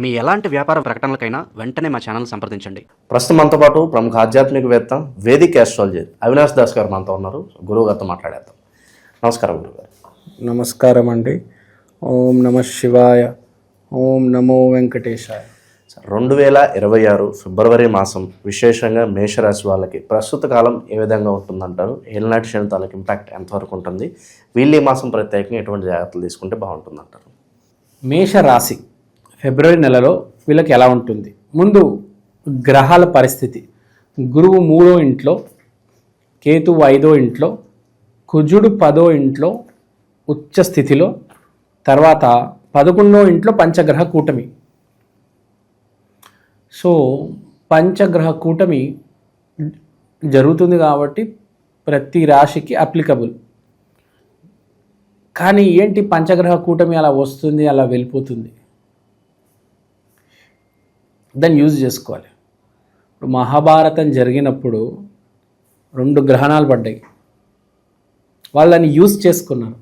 మీ ఎలాంటి వ్యాపార ప్రకటనలకైనా వెంటనే మా ఛానల్ సంప్రదించండి. ప్రస్తుతం మనతో పాటు ప్రముఖ ఆధ్యాత్మికవేత్త వేదిక్ ఆస్ట్రాలజీ అవినాష్ దాస్ గారు మనతో ఉన్నారు. గురువు గారితో మాట్లాడేద్దాం. నమస్కారం గురువు గారు. నమస్కారం అండి. ఓం నమ శివాయ ఓం నమో వెంకటేశాయ. రెండు వేల ఇరవై ఆరు ఫిబ్రవరి మాసం విశేషంగా మేషరాశి వాళ్ళకి ప్రస్తుత కాలం ఏ విధంగా ఉంటుందంటారు? ఏలినాటి శని తాలూకు ఇంపాక్ట్ ఎంతవరకు ఉంటుంది? వీళ్ళు ఈ మాసం ప్రత్యేకంగా ఎటువంటి జాగ్రత్తలు తీసుకుంటే బాగుంటుందంటారు? మేషరాశి ఫిబ్రవరి నెలలో వీళ్ళకి ఎలా ఉంటుంది? ముందు గ్రహాల పరిస్థితి. గురువు మూడో ఇంట్లో కేతువు ఐదో ఇంట్లో కుజుడు పదో ఇంట్లో ఉచ్చ స్థితిలో తర్వాత పదకొండో ఇంట్లో పంచగ్రహ కూటమి. సో పంచగ్రహ కూటమి జరుగుతుంది కాబట్టి ప్రతి రాశికి అప్లికబుల్ కానీ ఏంటి పంచగ్రహ కూటమి అలా వస్తుంది అలా వెళ్ళిపోతుంది? దాన్ని యూజ్ చేసుకోవాలి. ఇప్పుడు మహాభారతం జరిగినప్పుడు రెండు గ్రహణాలు పడ్డాయి. వాళ్ళు దాన్ని యూజ్ చేసుకున్నారు.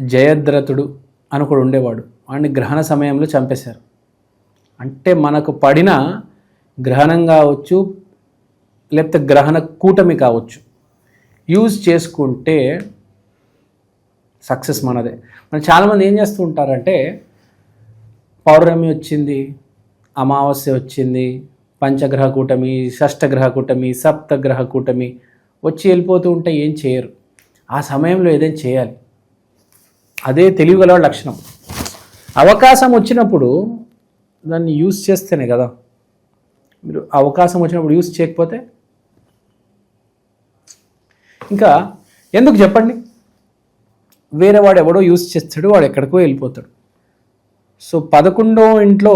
జయద్రథుడు అని ఒకడు ఉండేవాడు. వాడిని గ్రహణ సమయంలో చంపేశారు. అంటే మనకు పడిన గ్రహణం కావచ్చు లేకపోతే గ్రహణ కూటమి కావచ్చు. యూజ్ చేసుకుంటే సక్సెస్ మనదే. మన చాలామంది ఏం చేస్తూ ఉంటారంటే పౌర్ణమి వచ్చింది అమావాస్య వచ్చింది పంచగ్రహ కూటమి షష్టగ్రహ కూటమి సప్తగ్రహ కూటమి వచ్చి వెళ్ళిపోతూ ఉంటే ఏం చేయరు. ఆ సమయంలో ఏదైనా చేయాలి. అదే తెలివిగల లక్షణం. అవకాశం వచ్చినప్పుడు దాన్ని యూజ్ చేస్తేనే కదా. మీరు అవకాశం వచ్చినప్పుడు యూజ్ చేయకపోతే ఇంకా ఎందుకు చెప్పండి? వేరే వాడు ఎవడో యూజ్ చేస్తాడు వాడు ఎక్కడికో వెళ్ళిపోతాడు. సో పదకొండో ఇంట్లో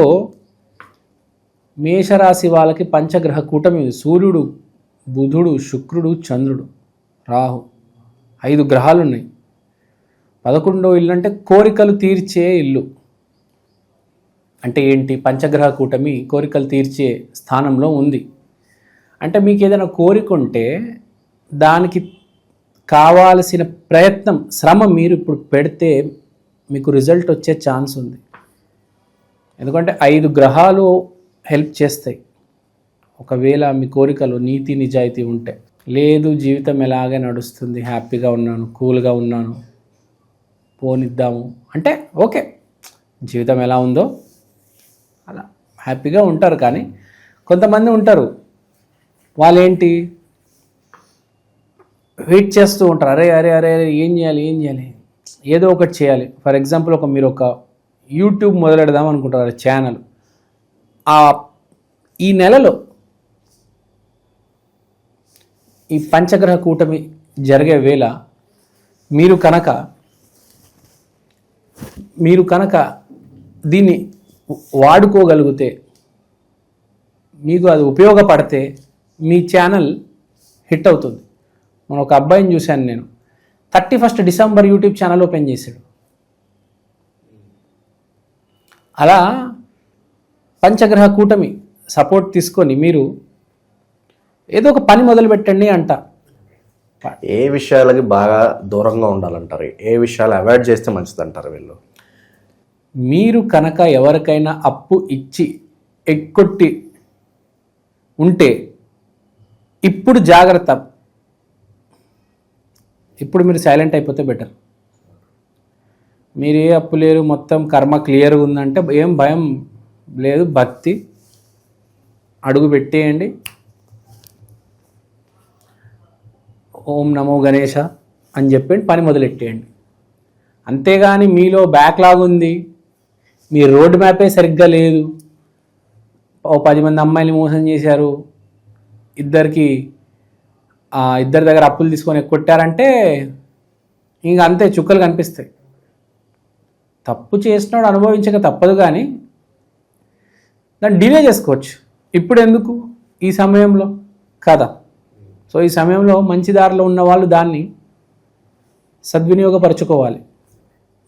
మేషరాశి వాళ్ళకి పంచగ్రహ కూటమి సూర్యుడు బుధుడు శుక్రుడు చంద్రుడు రాహు ఐదు గ్రహాలు ఉన్నాయి. పదకొండో ఇల్లు అంటే కోరికలు తీర్చే ఇల్లు. అంటే ఏంటి? పంచగ్రహ కూటమి కోరికలు తీర్చే స్థానంలో ఉంది. అంటే మీకు ఏదైనా కోరిక ఉంటే దానికి కావాల్సిన ప్రయత్నం శ్రమ మీరు ఇప్పుడు పెడితే మీకు రిజల్ట్ వచ్చే ఛాన్స్ ఉంది. ఎందుకంటే ఐదు గ్రహాలు హెల్ప్ చేస్తాయి. ఒకవేళ మీ కోరికలు నీతి నిజాయితీ ఉంటే. లేదు జీవితం ఎలాగే నడుస్తుంది హ్యాపీగా ఉన్నాను కూల్గా ఉన్నాను పోనిద్దాము. అంటే ఓకే జీవితం ఎలా ఉందో అలా. హ్యాపీగా ఉంటారు కానీ కొంతమంది ఉంటారు. వాళ్ళేంటి? వెయిట్ చేస్తూ ఉంటారు. అరే అరే అరే అరే ఏం చేయాలి ఏం చేయాలి? ఏదో ఒకటి చేయాలి. ఫర్ ఎగ్జాంపుల్ ఒక మీరు ఒక యూట్యూబ్ మొదలెడదాం అనుకుంటారు ఛానల్. ఆ ఈ నెలలో ఈ పంచగ్రహ కూటమి జరిగే వేళ మీరు కనుక మీరు కనుక దీన్ని వాడుకోగలిగితే మీకు అది ఉపయోగపడితే మీ ఛానల్ హిట్ అవుతుంది. మన ఒక అబ్బాయిని చూశాను నేను. Thirty first December YouTube channel open చేశాడు. అలా పంచగ్రహ కూటమి సపోర్ట్ తీసుకొని మీరు ఏదో ఒక పని మొదలు పెట్టండి అంట. ఏ విషయాలకి బాగా దూరంగా ఉండాలంటారు? ఏ విషయాలు అవాయిడ్ చేస్తే మంచిదంటారు వీళ్ళు? మీరు కనుక ఎవరికైనా అప్పు ఇచ్చి ఎక్కొట్టి ఉంటే ఇప్పుడు జాగ్రత్త. ఇప్పుడు మీరు సైలెంట్ అయిపోతే బెటర్ మీరు ఏ అప్పు లేరు మొత్తం కర్మ క్లియర్గా ఉందంటే ఏం భయం లేదు భక్తి. అడుగు పెట్టేయండి. ఓం నమో గణేష అని చెప్పి పని మొదలెట్టేయండి. అంతేగాని మీలో బ్యాక్లాగ్ ఉంది మీ రోడ్ మ్యాపే సరిగ్గా లేదు. ఓ పది మంది అమ్మాయిలు మోసం చేశారు. ఇద్దరికి ఇద్దరి దగ్గర అప్పులు తీసుకొని కొట్టారంటే ఇంకా అంతే చుక్కలు కనిపిస్తాయి. తప్పు చేసినాడు అనుభవించక తప్పదు కానీ దాన్ని డిలే చేసుకోవచ్చు. ఇప్పుడు ఎందుకు ఈ సమయంలో. కదా సో ఈ సమయంలో మంచి దారిలో ఉన్న వాళ్ళు దాన్ని సద్వినియోగపరచుకోవాలి.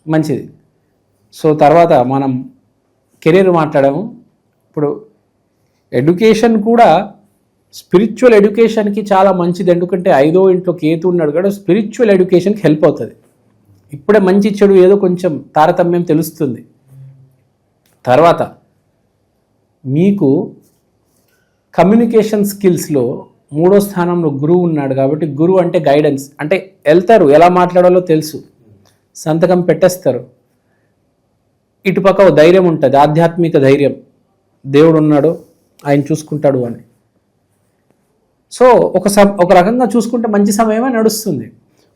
మంచిది. సో తర్వాత మనం కెరీర్ మాట్లాడాము. ఇప్పుడు ఎడ్యుకేషన్ కూడా స్పిరిచువల్ ఎడ్యుకేషన్కి చాలా మంచిది. ఎందుకంటే ఐదో ఇంట్లో కేతు ఉన్నాడు కూడా స్పిరిచువల్ ఎడ్యుకేషన్కి హెల్ప్ అవుతుంది. ఇప్పుడే మంచి చెడు ఏదో కొంచెం తారతమ్యం తెలుస్తుంది. తర్వాత మీకు కమ్యూనికేషన్ స్కిల్స్లో మూడో స్థానంలో గురువు ఉన్నాడు కాబట్టి గురువు అంటే గైడెన్స్ అంటే వెళ్తారు ఎలా మాట్లాడాలో తెలుసు. సంతకం పెట్టేస్తారు. ఇటుపక్క ఓ ధైర్యం ఉంటుంది ఆధ్యాత్మిక ధైర్యం. దేవుడు ఉన్నాడు ఆయన చూసుకుంటాడు అని. సో ఒక స ఒక రకంగా చూసుకుంటే మంచి సమయమే నడుస్తుంది.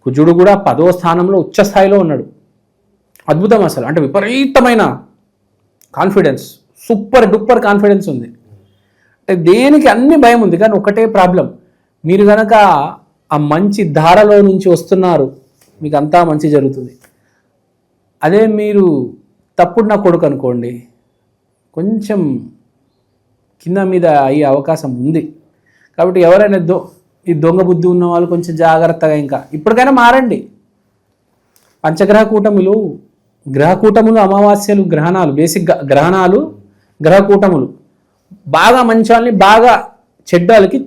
కుజుడు కూడా పదో స్థానంలో ఉచ్చ స్థాయిలో ఉన్నాడు. అద్భుతం అసలు. అంటే విపరీతమైన కాన్ఫిడెన్స్ సూపర్ డూపర్ కాన్ఫిడెన్స్ ఉంది. అంటే దేనికి అన్ని భయం ఉంది కానీ ఒకటే ప్రాబ్లం. మీరు కనుక ఆ మంచి ధారలో నుంచి వస్తున్నారు మీకు అంతా మంచి జరుగుతుంది. అదే మీరు తప్పుడు నా కొడుకు అనుకోండి కొంచెం కింద మీద అయ్యే అవకాశం ఉంది. కాబట్టి ఎవరైనా దో ఈ దొంగ బుద్ధి ఉన్న వాళ్ళు కొంచెం జాగ్రత్తగా ఇంకా. ఇప్పటికైనా మారండి. పంచగ్రహ కూటములు గ్రహ కూటములు అమావాస్యలు గ్రహణాలు బేసిక్ గ్రహణాలు గ్రహ కూటములు. బాగా మంచి వాళ్ళని బాగా చెడ్డాలకి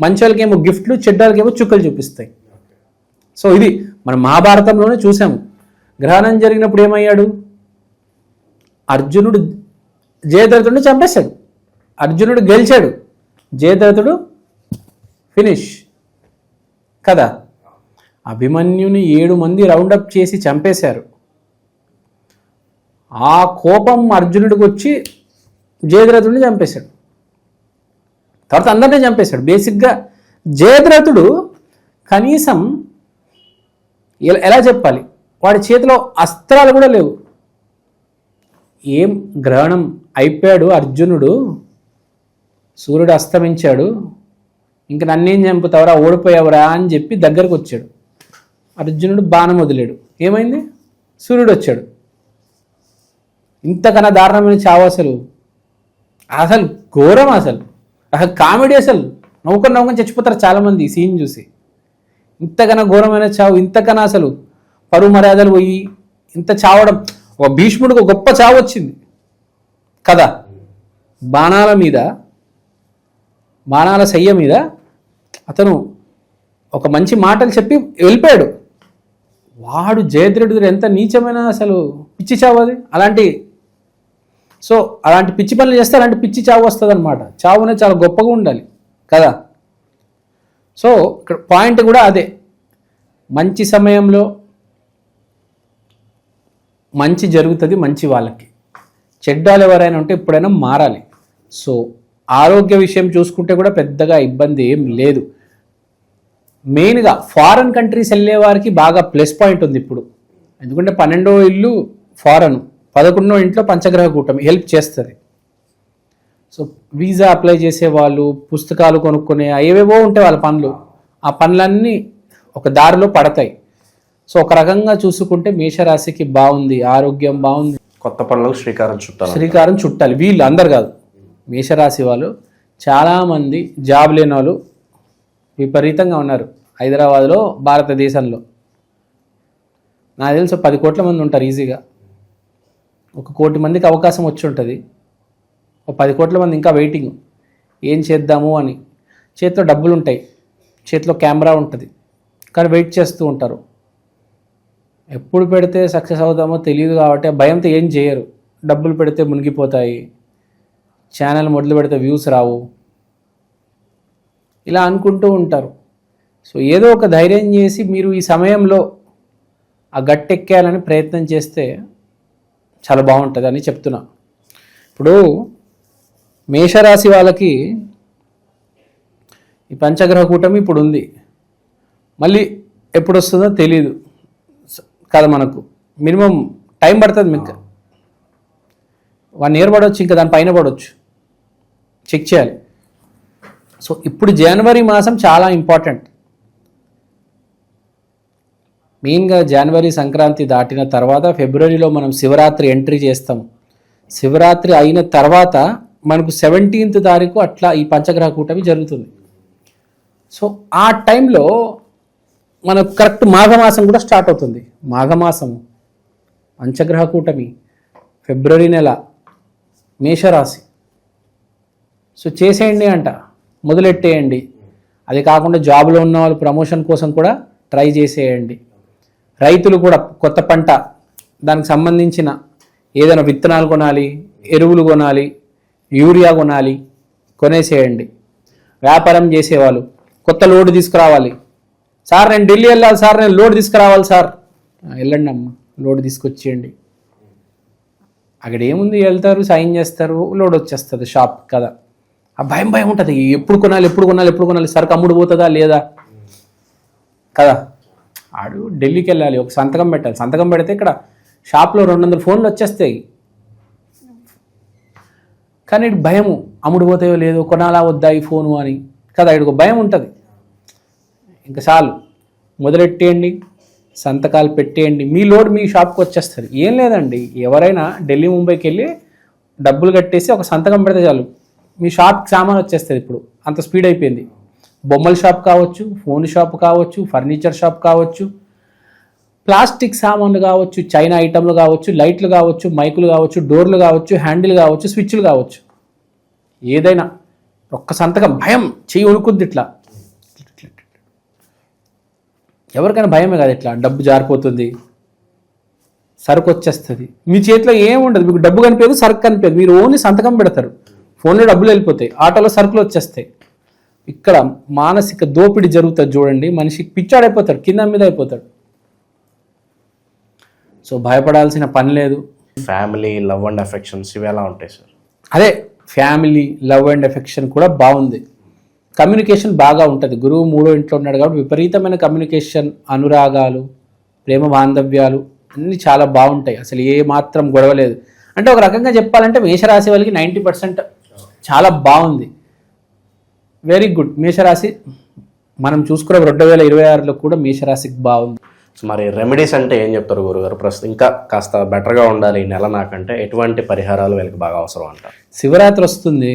మంచి వాళ్ళకేమో గిఫ్ట్లు చెడ్డాలకేమో చుక్కలు చూపిస్తాయి. సో ఇది మనం మహాభారతంలోనే చూసాము. గ్రహణం జరిగినప్పుడు ఏమయ్యాడు? అర్జునుడు జయదరథుడిని చంపేశాడు. అర్జునుడు గెలిచాడు. జయదరథుడు ఫినిష్. కదా? అభిమన్యుని ఏడు మంది రౌండప్ చేసి చంపేశారు. ఆ కోపం అర్జునుడికి వచ్చి జయద్రథుడిని చంపేశాడు. తర్వాత అందరినీ చంపేశాడు. బేసిక్గా జయద్రథుడు కనీసం ఎలా చెప్పాలి? వాడి చేతిలో అస్త్రాలు కూడా లేవు. ఏం గ్రహణం అయిపోయాడు అర్జునుడు? సూర్యుడు అస్తమించాడు. ఇంక నన్నేం చంపుతావరా ఓడిపోయావురా అని చెప్పి దగ్గరకు వచ్చాడు. అర్జునుడు బాణం వదిలాడు. ఏమైంది? సూర్యుడు వచ్చాడు. ఇంతకన్నా దారుణమైన చావు అసలు? అసలు ఘోరం అసలు. అసలు కామెడీ అసలు. నవ్వుకొని నవ్వుకొని చచ్చిపోతారు చాలామంది ఈ సీన్ చూసి. ఇంతకన్నా ఘోరమైన చావు ఇంతకన్నా అసలు పరువు మర్యాదలు పోయి ఇంత చావడం. ఒక భీష్ముడికి ఒక గొప్ప చావు వచ్చింది. కదా? బాణాల మీద బాణాల సయ్య మీద అతను ఒక మంచి మాటలు చెప్పి వెళ్ళిపోయాడు. వాడు జయద్రథుడు ఎంత నీచమైన అసలు పిచ్చి చావు అది? అలాంటి సో అలాంటి పిచ్చి పనులు చేస్తే అలాంటి పిచ్చి చావు వస్తుంది అనమాట చావు అనేది చాలా గొప్పగా ఉండాలి కదా? సో ఇక్కడ పాయింట్ కూడా అదే. మంచి సమయంలో మంచి జరుగుతుంది మంచి వాళ్ళకి. చెడ్డాలు ఎవరైనా ఉంటే ఎప్పుడైనా మారాలి. సో ఆరోగ్య విషయం చూసుకుంటే కూడా పెద్దగా ఇబ్బంది ఏం లేదు. మెయిన్గా ఫారెన్ కంట్రీస్ వెళ్ళే వారికి బాగా ప్లస్ పాయింట్ ఉంది ఇప్పుడు. ఎందుకంటే పన్నెండో ఇల్లు ఫారెన్ పదకొండో ఇంట్లో పంచగ్రహ కూటమి హెల్ప్ చేస్తుంది. సో వీసా అప్లై చేసే వాళ్ళు పుస్తకాలు కొనుక్కునే ఏవేవో ఉంటాయి వాళ్ళ పనులు. ఆ పనులన్నీ ఒక దారిలో పడతాయి. సో ఒక రకంగా చూసుకుంటే మేషరాశికి బాగుంది ఆరోగ్యం బాగుంది. కొత్త పనులకు శ్రీకారం చుట్టాలి శ్రీకారం చుట్టాలి వీళ్ళు అందరు కాదు. మేషరాశి వాళ్ళు చాలామంది జాబ్ లేని వాళ్ళు విపరీతంగా ఉన్నారు హైదరాబాద్లో భారతదేశంలో. నాకు తెలుసు పది కోట్ల మంది ఉంటారు ఈజీగా. ఒక కోటి మందికి అవకాశం వచ్చి ఉంటుంది. ఒక పది కోట్ల మంది ఇంకా వెయిటింగ్ ఏం చేద్దాము అని. చేతిలో డబ్బులు ఉంటాయి. చేతిలో కెమెరా ఉంటుంది. కానీ వెయిట్ చేస్తూ ఉంటారు. ఎప్పుడు పెడితే సక్సెస్ అవుతామో తెలియదు కాబట్టి భయంతో ఏం చేయరు. డబ్బులు పెడితే మునిగిపోతాయి. ఛానల్ మొదలు పెడితే వ్యూస్ రావు. ఇలా అనుకుంటూ ఉంటారు. సో ఏదో ఒక ధైర్యం చేసి మీరు ఈ సమయంలో ఆ గట్టెక్కాలని ప్రయత్నం చేస్తే చాలా బాగుంటుంది అని చెప్తున్నా. ఇప్పుడు మేషరాశి వాళ్ళకి ఈ పంచగ్రహ కూటమి ఇప్పుడు ఉంది. మళ్ళీ ఎప్పుడు వస్తుందో తెలియదు స- కాదు మనకు. మినిమం టైం పడుతుంది మీకు. వన్ ఇయర్ పడవచ్చు ఇంకా దాని పైన పడవచ్చు చెక్ చేయాలి. సో ఇప్పుడు జనవరి మాసం చాలా ఇంపార్టెంట్. మెయిన్గా జనవరి సంక్రాంతి దాటిన తర్వాత ఫిబ్రవరిలో మనం శివరాత్రి ఎంట్రీ చేస్తాం శివరాత్రి అయిన తర్వాత మనకు సెవెంటీన్త్ తారీఖు అట్లా ఈ పంచగ్రహ కూటమి జరుగుతుంది. సో ఆ టైంలో మనకు కరెక్ట్ మాఘమాసం కూడా స్టార్ట్ అవుతుంది. మాఘమాసం పంచగ్రహ కూటమి ఫిబ్రవరి నెల మేషరాశి. సో చేసేయండి అంట మొదలెట్టేయండి. అది కాకుండా జాబ్లో ఉన్న వాళ్ళు ప్రమోషన్ కోసం కూడా ట్రై చేసేయండి. రైతులు కూడా కొత్త పంట దానికి సంబంధించిన ఏదైనా విత్తనాలు కొనాలి ఎరువులు కొనాలి యూరియా కొనాలి కొనేసేయండి. వ్యాపారం చేసేవాళ్ళు కొత్త లోడ్ తీసుకురావాలి. సార్ నేను ఢిల్లీ వెళ్ళాలి సార్ నేను లోడ్ తీసుకురావాలి సార్. వెళ్ళండి అమ్మ లోడ్ తీసుకొచ్చేయండి. అక్కడ ఏముంది వెళ్తారు సైన్ చేస్తారు లోడ్ వచ్చేస్తుంది షాప్ కదా ఆ భయం భయం ఉంటుంది. ఎప్పుడు కొనాలి ఎప్పుడు కొనాలి ఎప్పుడు కొనాలి సరుకు అమ్ముడు పోతుందా లేదా? కదా? ఆడు ఢిల్లీకి వెళ్ళాలి ఒక సంతకం పెట్టాలి. సంతకం పెడితే ఇక్కడ షాప్లో రెండు వందల ఫోన్లు వచ్చేస్తాయి. కానీ ఇటు భయము అమ్ముడు పోతాయో లేదో కొనాలా వద్దా ఈ ఫోను అని. కదా ఇటు భయం ఉంటుంది. ఇంకా చాలు. మొదలెట్టేయండి సంతకాలు పెట్టేయండి. మీ లోడ్ మీ షాప్కి వచ్చేస్తుంది. ఏం లేదండి ఎవరైనా ఢిల్లీ ముంబైకి వెళ్ళి డబ్బులు కట్టేసి ఒక సంతకం పెడితే చాలు. మీ షాప్కి సామాన్ వచ్చేస్తుంది ఇప్పుడు. అంత స్పీడ్ అయిపోయింది. బొమ్మల షాప్ కావచ్చు ఫోన్ షాప్ కావచ్చు ఫర్నిచర్ షాప్ కావచ్చు ప్లాస్టిక్ సామాన్లు కావచ్చు చైనా ఐటమ్లు కావచ్చు లైట్లు కావచ్చు మైకులు కావచ్చు డోర్లు కావచ్చు హ్యాండిల్ కావచ్చు స్విచ్లు కావచ్చు. ఏదైనా ఒక్క సంతకం భయం చేయి ఉడుకుద్ది ఇట్లా. ఎవరికైనా భయమే కాదు ఇట్లా డబ్బు జారిపోతుంది సరుకు వచ్చేస్తుంది. మీ చేతిలో ఏం ఉండదు మీకు డబ్బు కనిపించదు సరుకు కనిపించదు మీరు ఓన్లీ సంతకం పెడతారు. ఫోన్లో డబ్బులు వెళ్ళిపోతాయి. ఆటోలో సరుకులు వచ్చేస్తాయి. ఇక్కడ మానసిక దోపిడీ జరుగుతుంది చూడండి. మనిషికి పిచ్చాడైపోతాడు కింద మీద అయిపోతాడు. సో భయపడాల్సిన పని లేదు. ఫ్యామిలీ లవ్ అండ్ అఫెక్షన్స్ ఇవి ఎలా ఉంటాయి సార్ అదే ఫ్యామిలీ లవ్ అండ్ ఎఫెక్షన్ కూడా బాగుంది. కమ్యూనికేషన్ బాగా ఉంటుంది. గురువు మూడో ఇంట్లో ఉన్నాడు కాబట్టి విపరీతమైన కమ్యూనికేషన్ అనురాగాలు ప్రేమ బాంధవ్యాలు అన్నీ చాలా బాగుంటాయి. అసలు ఏ మాత్రం గొడవ లేదు. అంటే ఒక రకంగా చెప్పాలంటే మేషరాశి వాళ్ళకి నైంటీ పర్సెంట్ చాలా బాగుంది. వెరీ గుడ్ మేషరాశి మనం చూసుకున్న రెండు వేల ఇరవై ఆరులో కూడా మేషరాశికి బాగుంది. మరి రెమెడీస్ అంటే ఏం చెప్తారు గురుగారు? ప్రస్తుతం ఇంకా కాస్త బెటర్గా ఉండాలి ఈ నెల నాకంటే. ఎటువంటి పరిహారాలు వీళ్ళకి బాగా అవసరం అంటారు శివరాత్రి వస్తుంది.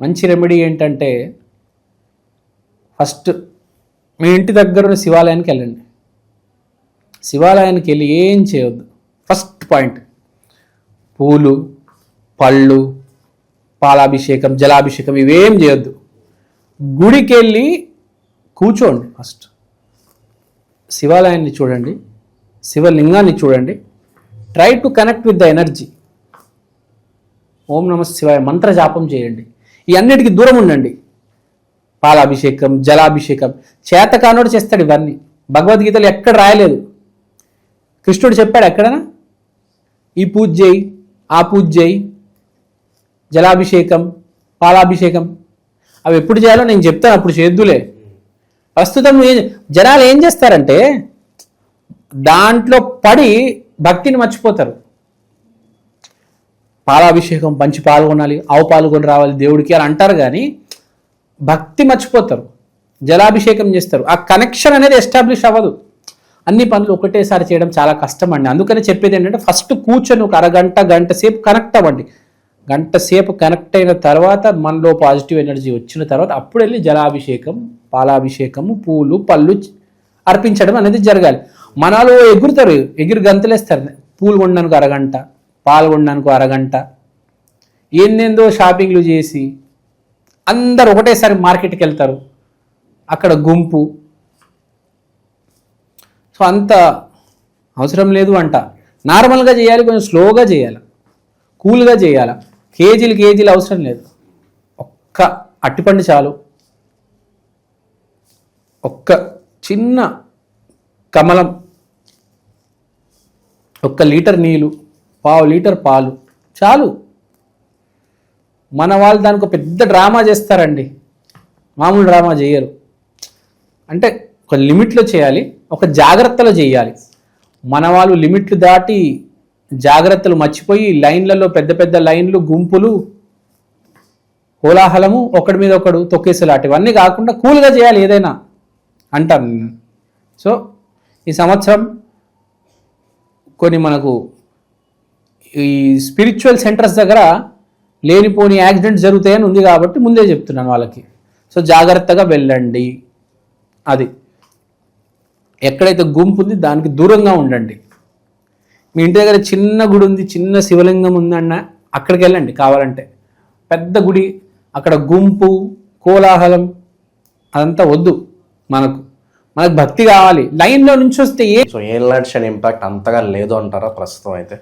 మంచి రెమెడీ ఏంటంటే ఫస్ట్ మీ ఇంటి దగ్గర శివాలయానికి వెళ్ళండి. శివాలయానికి వెళ్ళి ఏం చేయొద్దు. ఫస్ట్ పాయింట్ పూలు పళ్ళు పాలాభిషేకం జలాభిషేకం ఇవేం చేయొద్దు. గుడికి వెళ్ళి కూర్చోండి ఫస్ట్. శివాలయాన్ని చూడండి శివలింగాన్ని చూడండి. Try to connect with the energy. Om Namah Shivaya mantra జాపం చేయండి. ఈ అన్నిటికీ దూరం ఉండండి. పాలాభిషేకం జలాభిషేకం. చేతకానోడు చేస్తాడు ఇవన్నీ. భగవద్గీతలు ఎక్కడ రాయలేదు. కృష్ణుడు చెప్పాడు ఎక్కడనా? ఈ పూజ చేయి ఆ పూజ చేయి. జలాభిషేకం పాలాభిషేకం. అవి ఎప్పుడు చేయాలో నేను చెప్తాను అప్పుడు చేద్దులే. ప్రస్తుతం ఏం జనాలు ఏం చేస్తారంటే దాంట్లో పడి భక్తిని మర్చిపోతారు. పాలాభిషేకం పంచి పాల్గొనాలి ఆవు పాల్గొని రావాలి దేవుడికి అని అంటారు కానీ భక్తి మర్చిపోతారు. జలాభిషేకం చేస్తారు. ఆ కనెక్షన్ అనేది ఎస్టాబ్లిష్ అవ్వదు. అన్ని పనులు ఒకటేసారి చేయడం చాలా కష్టం అండి. అందుకని చెప్పేది ఏంటంటే ఫస్ట్ కూర్చొని ఒక అరగంట గంట సేపు కనెక్ట్ అవ్వండి. గంట సేపు కనెక్ట్ అయిన తర్వాత మనలో పాజిటివ్ ఎనర్జీ వచ్చిన తర్వాత అప్పుడు వెళ్ళి జలాభిషేకం పాలాభిషేకము పూలు పళ్ళు అర్పించడం అనేది జరగాలి. మనలో ఎగురుతారు ఎగిరి గంతలేస్తారు. పూలు కొనడానికి అరగంట పాలు కొనడానికి అరగంట ఏందేందో షాపింగ్లు చేసి అందరు ఒకటేసారి మార్కెట్కి వెళ్తారు అక్కడ గుంపు. సో అంత అవసరం లేదు అంట. నార్మల్గా చేయాలి కొంచెం స్లోగా చేయాలి. కూల్గా చేయాలి. కేజీలు కేజీలు అవసరం లేదు. ఒక్క అట్టిపండు చాలు. ఒక్క చిన్న కమలం ఒక్క లీటర్ నీళ్ళు పావు లీటర్ పాలు చాలు. మన వాళ్ళు దానికి ఒక పెద్ద డ్రామా చేస్తారండి. మామూలు డ్రామా చేయరు. అంటే ఒక లిమిట్లో చేయాలి ఒక జాగ్రత్తలో చేయాలి. మన వాళ్ళు లిమిట్లు దాటి జాగ్రత్తలు మర్చిపోయి లైన్లలో పెద్ద పెద్ద లైన్లు గుంపులు కోలాహలము ఒకడి మీద ఒకడు తొక్కేసేలాంటివన్నీ కాకుండా కూల్గా చేయాలి ఏదైనా అంటాను నేను సో ఈ సంవత్సరం కొన్ని మనకు ఈ స్పిరిచువల్ సెంటర్స్ దగ్గర లేనిపోని యాక్సిడెంట్స్ జరుగుతాయని ఉంది కాబట్టి ముందే చెప్తున్నాను వాళ్ళకి. సో జాగ్రత్తగా వెళ్ళండి. అది. ఎక్కడైతే గుంపు ఉంది దానికి దూరంగా ఉండండి. మీ ఇంటి దగ్గర చిన్న గుడి ఉంది చిన్న శివలింగం ఉందన్న అక్కడికి వెళ్ళండి కావాలంటే. పెద్ద గుడి అక్కడ గుంపు కోలాహలం అదంతా వద్దు మనకు. మనకు భక్తి కావాలి. లైన్లో నుంచి వస్తే ఏ సో ఏళ్ళనాటి శని ఇంపాక్ట్ అంతగా లేదు అంటారా ప్రస్తుతం అయితే?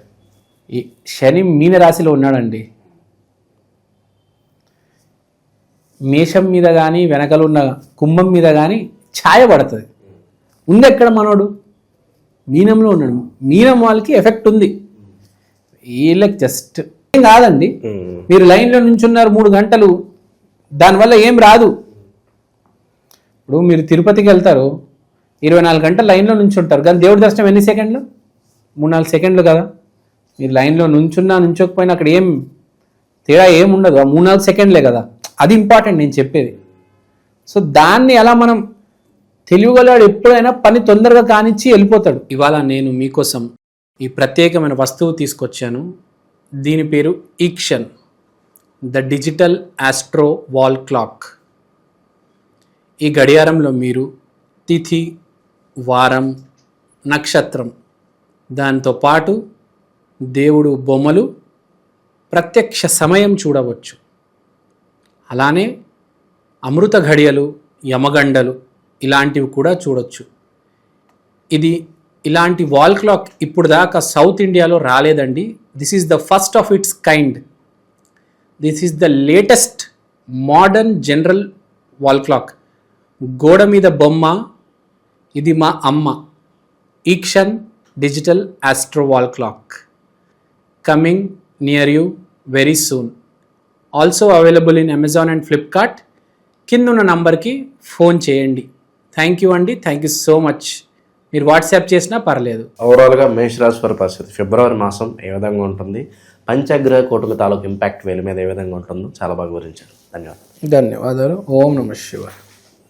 ఈ శని మీనరాశిలో ఉన్నాడండి. మేషం మీద కానీ వెనకలు ఉన్న కుంభం మీద కానీ ఛాయ పడుతుంది. ఉంది ఎక్కడ మనోడు? మీనంలో ఉన్నాడు. మీనం వాళ్ళకి ఎఫెక్ట్ ఉంది. వీళ్ళకి జస్ట్ ఏం కాదండి. మీరు లైన్లో నుంచున్నారు మూడు గంటలు. దానివల్ల ఏం రాదు. ఇప్పుడు మీరు తిరుపతికి వెళ్తారు. ఇరవై నాలుగు గంటలు లైన్లో నుంచుంటారు. కానీ దేవుడి దర్శనం ఎన్ని సెకండ్లు? మూడు నాలుగు సెకండ్లు కదా. మీరు లైన్లో నుంచున్నా నుంచోకపోయినా అక్కడ ఏం తేడా ఏం ఉండదు. ఆ మూడు నాలుగు సెకండ్లే కదా. అది ఇంపార్టెంట్ నేను చెప్పేది. సో దాన్ని ఎలా మనం తెలివిగలవాడు ఎప్పుడైనా పని తొందరగా కానిచ్చి వెళ్ళిపోతాడు. ఇవాళ నేను మీకోసం ఈ ప్రత్యేకమైన వస్తువు తీసుకొచ్చాను. దీని పేరు ఈక్షన్ the digital astro wall clock. ఈ గడియారంలో మీరు తిథి వారం నక్షత్రం దాంతో పాటు దేవుడు బొమ్మలు ప్రత్యక్ష సమయం చూడవచ్చు. అలానే అమృత ఘడియలు యమగండలు ఇలాంటివి కూడా చూడొచ్చు. ఇది ఇలాంటి వాల్ క్లాక్ ఇప్పుడు దాకా సౌత్ ఇండియాలో రాలేదండి. This is the first of its kind this is the latest modern general wall clock గోడ మీద బొమ్మ ఇది మా అమ్మ. ఈక్షన్ digital astro wall clock coming near you very soon also available in Amazon and Flipkart కింద ఉన్న నంబర్కి ఫోన్ చేయండి. థ్యాంక్ యూ అండి థ్యాంక్ యూ సో మచ్ మీరు వాట్సాప్ చేసినా పర్లేదు. ఓవరాల్గా మేషరాశి వారి పరిస్థితి. ఫిబ్రవరి మాసం ఏ విధంగా ఉంటుంది? పంచగ్రహ కూటమి తాలూకు ఇంపాక్ట్ వీళ్ళ మీద ఏ విధంగా ఉంటుందో చాలా బాగా వివరించారు. ధన్యవాదాలు. ధన్యవాదాలు. ఓం నమ శివాయ.